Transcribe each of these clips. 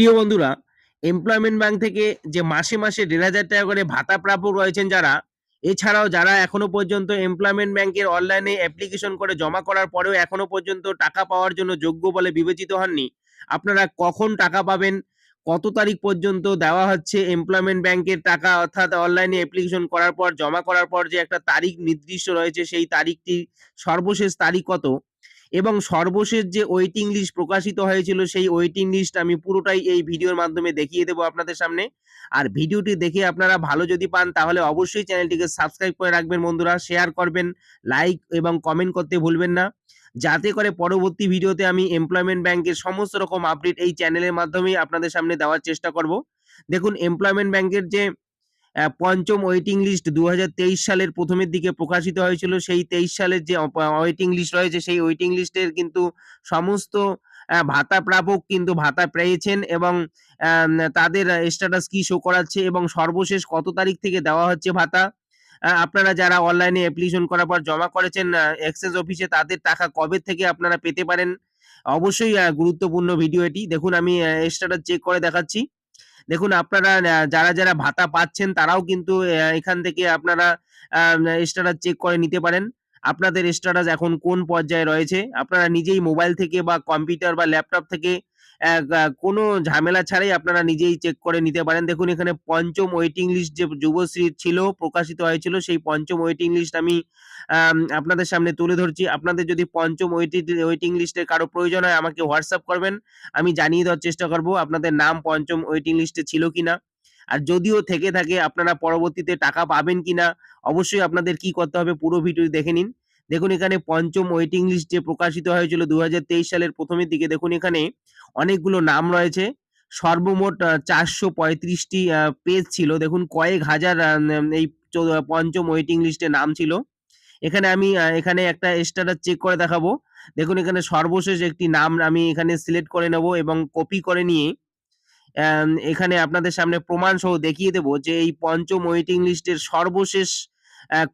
প্রিয় বন্ধুরা employment bank থেকে যে মাসে মাসে দেড় হাজার টাকা করে ভাতা প্রাপক রয়েছেন যারা, এছাড়াও যারা এখনও পর্যন্ত এমপ্লয়মেন্ট ব্যাংকের অনলাইনে অ্যাপ্লিকেশন করে জমা করার পরেও এখনও পর্যন্ত টাকা পাওয়ার জন্য যোগ্য বলে বিবেচিত হননি, আপনারা কখন টাকা পাবেন, কত তারিখ পর্যন্ত দেওয়া হচ্ছে এমপ্লয়মেন্ট ব্যাংকের টাকা অর্থাৎ অনলাইনে অ্যাপ্লিকেশন করার পর, জমা করার পর যে একটা তারিখ নির্দিষ্ট রয়েছে সেই তারিখটি সর্বশেষ তারিখ কত? এবং সর্বশেষ যে ওয়েটিং লিস্ট প্রকাশিত হয়েছিল, সেই ওয়েটিং লিস্ট আমি পুরোটাই এই ভিডিওর মাধ্যমে দেখিয়ে দেবো আপনাদের সামনে। আর ভিডিওটি দেখে আপনারা ভালো যদি পান, তাহলে অবশ্যই চ্যানেলটিকে সাবস্ক্রাইব করে রাখবেন বন্ধুরা শেয়ার করবেন লাইক এবং কমেন্ট করতে ভুলবেন না। যাতে করে পরবর্তী ভিডিওতে আমি এমপ্লয়মেন্ট ব্যাংকের সমস্ত রকম আপডেট এই চ্যানেলের মাধ্যমেই আপনাদের সামনে দেওয়ার চেষ্টা করব। দেখুন এমপ্লয়মেন্ট ব্যাংকের যে পঞ্চম ওয়েটিং লিস্ট দু হাজার তেইশ সালের প্রথমের দিকে প্রকাশিত হয়েছিল। সেই তেইশ সালের যে ওয়েটিং লিস্ট রয়েছে, সেই ওয়েটিং লিস্টের কিন্তু সমস্ত ভাতা প্রাপক কিন্তু ভাতা পেয়েছেন এবং তাদের স্ট্যাটাস কি শো করাচ্ছে এবং সর্বশেষ কত তারিখ থেকে দেওয়া হচ্ছে ভাতা? আপনারা যারা অনলাইনে অ্যাপ্লিকেশন করার পর জমা করেছেন এক্সেস অফিসে তাদের টাকা কবে থেকে আপনারা পেতে পারেন? অবশ্যই গুরুত্বপূর্ণ ভিডিও এটি। দেখুন, আমি স্ট্যাটাস চেক করে দেখাচ্ছি। দেখুন, আপনারা যারা যারা ভাতা পাচ্ছেন তারাও কিন্তু এখান থেকে আপনারা স্ট্যাটাস চেক করে নিতে পারেন। আপনাদের স্ট্যাটাস এখন কোন পর্যায়ে রয়েছে? আপনারা নিজেই মোবাইল থেকে বা কম্পিউটার বা ল্যাপটপ থেকে কোনো ঝামেলা ছাড়াই আপনারা নিজেই চেক করে নিতে পারেন। দেখুন, এখানে পঞ্চম ওয়েটিং লিস্ট যে যুবশ্রী ছিল, প্রকাশিত হয়েছিল, সেই পঞ্চম ওয়েটিং লিস্ট আমি আপনাদের সামনে তুলে ধরছি। আপনাদের যদি পঞ্চম ওয়েটিং ওয়েটিং লিস্টের কারও প্রয়োজন হয়, আমাকে হোয়াটসঅ্যাপ করবেন। আমি জানিয়ে দেওয়ার চেষ্টা করব আপনাদের নাম পঞ্চম ওয়েটিং লিস্টে ছিল কিনা। আর যদিও থেকে থাকে, আপনারা পরবর্তীতে টাকা পাবেন কিনা, অবশ্যই আপনাদের কি করতে হবে, পুরো ভিডিও দেখে নিন। দেখুন এখানে পঞ্চম ওয়েটিং লিস্ট যে প্রকাশিত হয়েছিল দু হাজার তেইশ সালের প্রথমের দিকে, দেখুন এখানে অনেকগুলো নাম রয়েছে। সর্বমোট চারশো পঁয়ত্রিশটি পেজ ছিল। দেখুন কয়েক হাজার এই পঞ্চম ওয়েটিং লিস্টে নাম ছিল। এখানে আমি এখানে একটা স্ট্যাটাস চেক করে দেখাবো। দেখুন এখানে সর্বশেষ একটি নাম আমি এখানে সিলেক্ট করে নেব এবং কপি করে নিয়ে এখানে আপনাদের সামনে প্রমাণ সহ দেখিয়ে দেবো যে এই পঞ্চম ওয়েটিং লিস্টের সর্বশেষ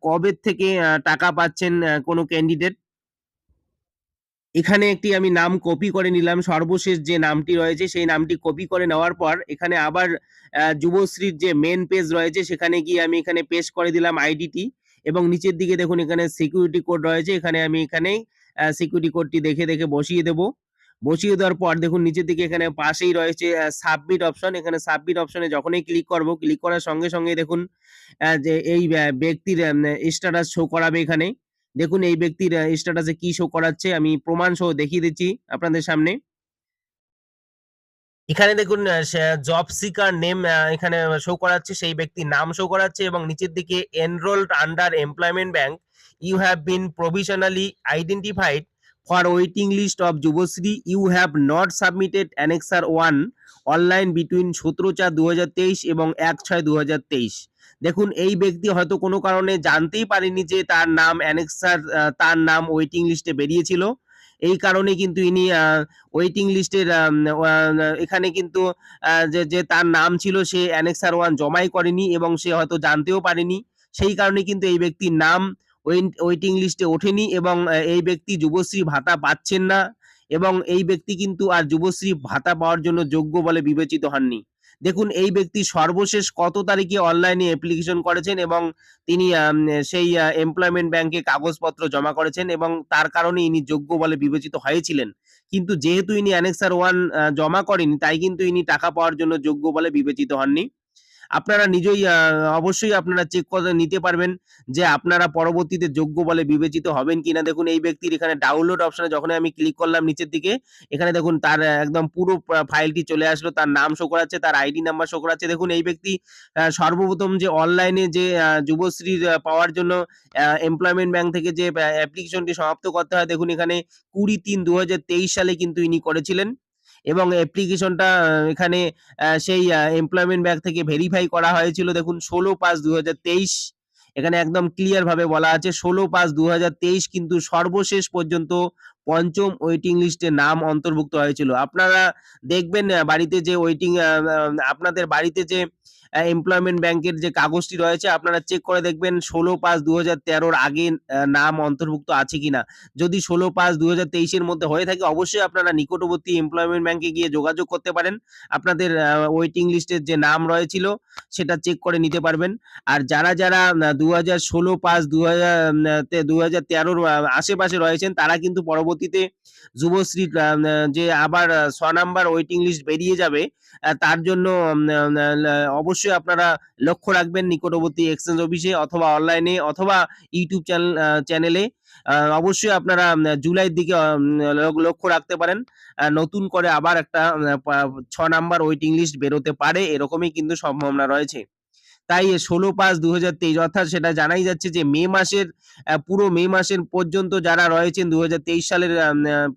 কবে থেকে টাকা পাচ্ছেন কোনো ক্যান্ডিডেট এখানে একটি আমি নাম কপি করে নিলাম। সর্বশেষ যে নামটি রয়েছে, সেই নামটি কপি করে নেওয়ার পর, এখানে আবার যুবশ্রীর যে মেন পেজ রয়েছে, সেখানে গিয়ে আমি এখানে পেস্ট করে দিলাম আইডিটি এবং নিচের দিকে দেখুন, এখানে সিকিউরিটি কোড রয়েছে। এখানে আমি এখানে সিকিউরিটি কোডটি দেখে দেখে বসিয়ে দেব। বসিয়ে দেওয়ার পর দেখুন নিচের দিকে এখানে পাশেই রয়েছে সাবমিট অপশন এখানে সাবমিট অপশনে যখনই ক্লিক করব ক্লিক করার সঙ্গে সঙ্গে দেখুন যে এই ব্যক্তির স্ট্যাটাস শো করাবে এখানে। দেখুন এই ব্যক্তির স্ট্যাটাসে কি শো করাচ্ছে, আমি প্রমাণ সহ দেখিয়ে দিচ্ছি আপনাদের সামনে। এখানে দেখুন জব সিকার নেম এখানে শো করাচ্ছে, সেই ব্যক্তির নাম শো করাচ্ছে এবং নিচের দিকে enrolled under employment bank you have been provisionally identified for waiting list of Yuvashree you have not submitted annexure one online between সতেরো চার দু এবং এক ছয় দু দেখুন, এই ব্যক্তি হয়তো কোনো কারণে জানতেই পারেনি যে তার নাম অ্যানেক্সার তার নাম ওয়েটিং লিস্টে বেরিয়েছিল। এই কারণে কিন্তু ইনি ওয়েটিং লিস্টের এখানে কিন্তু যে যে তার নাম ছিল সে অ্যানেক্সার ওয়ান জমাই করেনি এবং সে হয়তো জানতেও পারেনি। সেই কারণে কিন্তু এই ব্যক্তির নাম ওয়েটিং লিস্টে ওঠেনি এবং এই ব্যক্তি যুবশ্রী ভাতা পাচ্ছেন না এবং এই ব্যক্তি কিন্তু আর যুবশ্রী ভাতা পাওয়ার জন্য যোগ্য বলে বিবেচিত হননি। দেখুন, এই ব্যক্তি সর্বশেষ কত তারিখে অনলাইনে অ্যাপ্লিকেশন করেছেন এবং তিনি সেই এমপ্লয়মেন্ট ব্যাংকে কাগজপত্র জমা করেছেন এবং তার কারণে ইনি যোগ্য বলে বিবেচিত হয়েছিলেন। কিন্তু যেহেতু ইনি অ্যানেক্সার ওয়ান জমা করেনি, তাই কিন্তু ইনি টাকা পাওয়ার জন্য যোগ্য বলে বিবেচিত হননি। আপনারা নিজেই অবশ্যই আপনারা চেক করে নিতে পারবেন যে আপনারা পরবর্তীতে যোগ্য বলে বিবেচিত হবেন কিনা। দেখুন এই ব্যক্তির এখানে ডাউনলোড অপশনে যখন আমি ক্লিক করলাম নিচের দিকে এখানে দেখুন তার একদম পুরো ফাইলটি চলে আসলো তার নাম শো করাচ্ছে তার আইডি নাম্বার শো করাচ্ছে। দেখুন এই ব্যক্তি সর্বপ্রথম যে অনলাইনে যে আহ, যুবশ্রীর পাওয়ার জন্য এমপ্লয়মেন্ট ব্যাংক থেকে যে অ্যাপ্লিকেশনটি সমাপ্ত করতে হয় দেখুন এখানে কুড়ি তিন দু সালে কিন্তু ইনি করেছিলেন। এবং অ্যাপ্লিকেশনটা এখানে সেই এমপ্লয়মেন্ট ব্যাগ থেকে ভেরিফাই করা হয়েছিল। দেখুন, ষোলো পাঁচ দু এখানে একদম ক্লিয়ার ভাবে বলা আছে, ষোলো পাঁচ দু কিন্তু সর্বশেষ পর্যন্ত পঞ্চম ওয়েটিং লিস্টে নাম অন্তর্ভুক্ত হয়েছিল। আপনারা দেখবেন বাড়িতে যে ওয়েটিং আপনাদের বাড়িতে যে এমপ্লয়মেন্ট ব্যাংকের যে কাগজটি রয়েছে আপনারা চেক করে দেখবেন ষোলো পাঁচ দু হাজার তেরোর আগে নাম অন্তর্ভুক্ত আছে কিনা। যদি ষোলো পাঁচ দু হাজার তেইশের মধ্যে হয়ে থাকে অবশ্যই আপনারা নিকটবর্তী এমপ্লয়মেন্ট ব্যাংকে গিয়ে যোগাযোগ করতে পারেন। আপনাদের ওয়েটিং লিস্টের যে নাম রয়েছিল সেটা চেক করে নিতে পারবেন। আর যারা যারা দু হাজার ষোলো পাঁচ দু হাজার দু হাজার তেরোর আশেপাশে রয়েছেন তারা কিন্তু পরবর্তীতে যুবশ্রী যে আবার ছ নাম্বার ওয়েটিং লিস্ট বেরিয়ে যাবে তার জন্য আহ, অবশ্যই আপনারা লক্ষ্য রাখবেন নিকটবর্তী এক্সচেঞ্জ অফিসে অথবা অনলাইনে অথবা ইউটিউব চ্যানেল চ্যানেলে অবশ্যই আপনারা জুলাইয়ের দিকে লক্ষ্য রাখতে পারেন। নতুন করে আবার একটা ছ নাম্বার ওয়েটিং লিস্ট বেরোতে পারে, এরকমই কিন্তু সম্ভাবনা রয়েছে। তাই ষোলো পাঁচ দু হাজার তেইশ, অর্থাৎ সেটা জানাই যাচ্ছে যে মে মাসের পুরো মে মাসের পর্যন্ত যারা রয়েছেন দু হাজার তেইশ সালের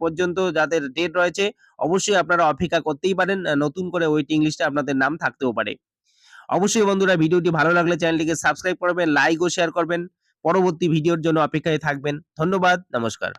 পর্যন্ত যাদের ডেট রয়েছে, অবশ্যই আপনারা অপেক্ষা করতেই পারেন, নতুন করে ওয়েটিং লিস্টে আপনাদের নাম থাকতেও পারে। অবশ্যই বন্ধুরা ভিডিওটি ভালো লাগলে চ্যানেলটিকে সাবস্ক্রাইব করবেন লাইক ও শেয়ার করবেন। পরবর্তী ভিডিওর জন্য অপেক্ষায় থাকবেন। ধন্যবাদ, নমস্কার।